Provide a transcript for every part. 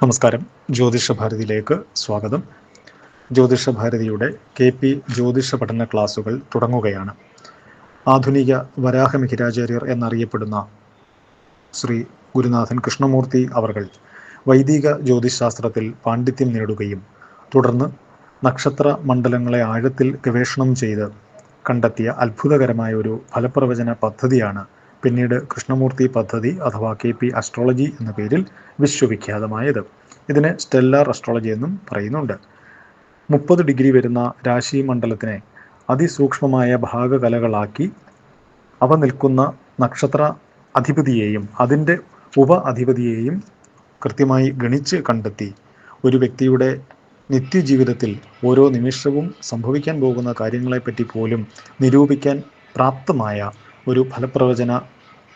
നമസ്കാരം. ജ്യോതിഷ ഭാരതിയിലേക്ക് സ്വാഗതം. ജ്യോതിഷ ഭാരതിയുടെ കെ പി ജ്യോതിഷ പഠന ക്ലാസുകൾ തുടങ്ങുകയാണ്. ആധുനിക വരാഹമിഹിരാചാര്യർ എന്നറിയപ്പെടുന്ന ശ്രീ ഗുരുനാഥൻ കൃഷ്ണമൂർത്തി അവർകൾ വൈദിക ജ്യോതിശാസ്ത്രത്തിൽ പാണ്ഡിത്യം നേടുകയും തുടർന്ന് നക്ഷത്ര മണ്ഡലങ്ങളെ ആഴത്തിൽ ഗവേഷണം ചെയ്ത് കണ്ടെത്തിയ അത്ഭുതകരമായ ഒരു ഫലപ്രവചന പദ്ധതിയാണ് പിന്നീട് കൃഷ്ണമൂർത്തി പദ്ധതി അഥവാ കെ പി അസ്ട്രോളജി എന്ന പേരിൽ വിശ്വവിഖ്യാതമായത്. ഇതിനെ സ്റ്റെല്ലാർ അസ്ട്രോളജി എന്നും പറയുന്നുണ്ട്. മുപ്പത് ഡിഗ്രി വരുന്ന രാശി മണ്ഡലത്തിനെ അതിസൂക്ഷ്മമായ ഭാഗകലകളാക്കി അവ നിൽക്കുന്ന നക്ഷത്ര അധിപതിയെയും അതിന്റെ ഉപ അധിപതിയെയും കൃത്യമായി ഗണിച്ച് കണ്ടെത്തി ഒരു വ്യക്തിയുടെ നിത്യജീവിതത്തിൽ ഓരോ നിമിഷവും സംഭവിക്കാൻ പോകുന്ന കാര്യങ്ങളെപ്പറ്റി പോലും നിരൂപിക്കാൻ പ്രാപ്തമായ ഒരു ഫലപ്രവചന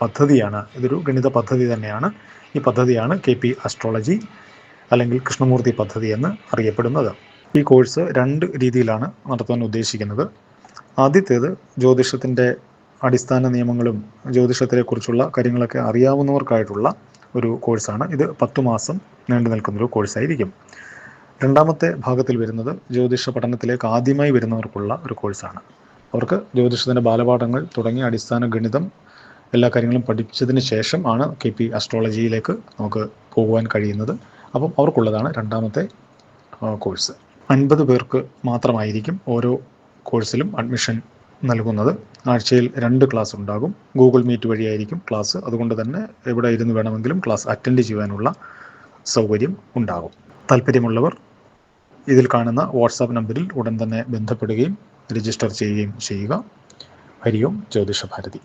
പദ്ധതിയാണ്. ഇതൊരു ഗണിത പദ്ധതി തന്നെയാണ്. ഈ പദ്ധതിയാണ് കെ പി അസ്ട്രോളജി അല്ലെങ്കിൽ കൃഷ്ണമൂർത്തി പദ്ധതി എന്ന് അറിയപ്പെടുന്നത്. ഈ കോഴ്സ് രണ്ട് രീതിയിലാണ് നടത്താൻ ഉദ്ദേശിക്കുന്നത്. ആദ്യത്തേത് ജ്യോതിഷത്തിന്റെ അടിസ്ഥാന നിയമങ്ങളും ജ്യോതിഷത്തെക്കുറിച്ചുള്ള കാര്യങ്ങളൊക്കെ അറിയാവുന്നവർക്കായിട്ടുള്ള ഒരു കോഴ്സാണ്. ഇത് പത്തു മാസം നീണ്ടു നിൽക്കുന്നൊരു കോഴ്സായിരിക്കും. രണ്ടാമത്തെ ഭാഗത്തിൽ വരുന്നത് ജ്യോതിഷ പഠനത്തിലേക്ക് ആദ്യമായി വരുന്നവർക്കുള്ള ഒരു കോഴ്സാണ്. അവർക്ക് ജ്യോതിഷത്തിന്റെ ബാലപാഠങ്ങൾ തുടങ്ങിയ അടിസ്ഥാന ഗണിതം എല്ലാ കാര്യങ്ങളും പഠിച്ചതിന് ശേഷം ആണ് കെ പി അസ്ട്രോളജിയിലേക്ക് നമുക്ക് പോകുവാൻ കഴിയുന്നത്. അപ്പം അവർക്കുള്ളതാണ് രണ്ടാമത്തെ കോഴ്സ് അൻപത് പേർക്ക് മാത്രമായിരിക്കും ഓരോ കോഴ്സിലും അഡ്മിഷൻ നൽകുന്നത്. ആഴ്ചയിൽ രണ്ട് ക്ലാസ് ഉണ്ടാകും. ഗൂഗിൾ മീറ്റ് വഴിയായിരിക്കും ക്ലാസ് അതുകൊണ്ട് തന്നെ എവിടെ ഇരുന്ന് വേണമെങ്കിലും ക്ലാസ് അറ്റൻഡ് ചെയ്യാനുള്ള സൗകര്യം ഉണ്ടാകും. താല്പര്യമുള്ളവർ ഇതിൽ കാണുന്ന വാട്സാപ്പ് നമ്പറിൽ ഉടൻ തന്നെ ബന്ധപ്പെടുകയും രജിസ്റ്റർ ചെയ്യുകയും ചെയ്യുക. ഹരിയോം ജ്യോതിഷ ഭാരതി.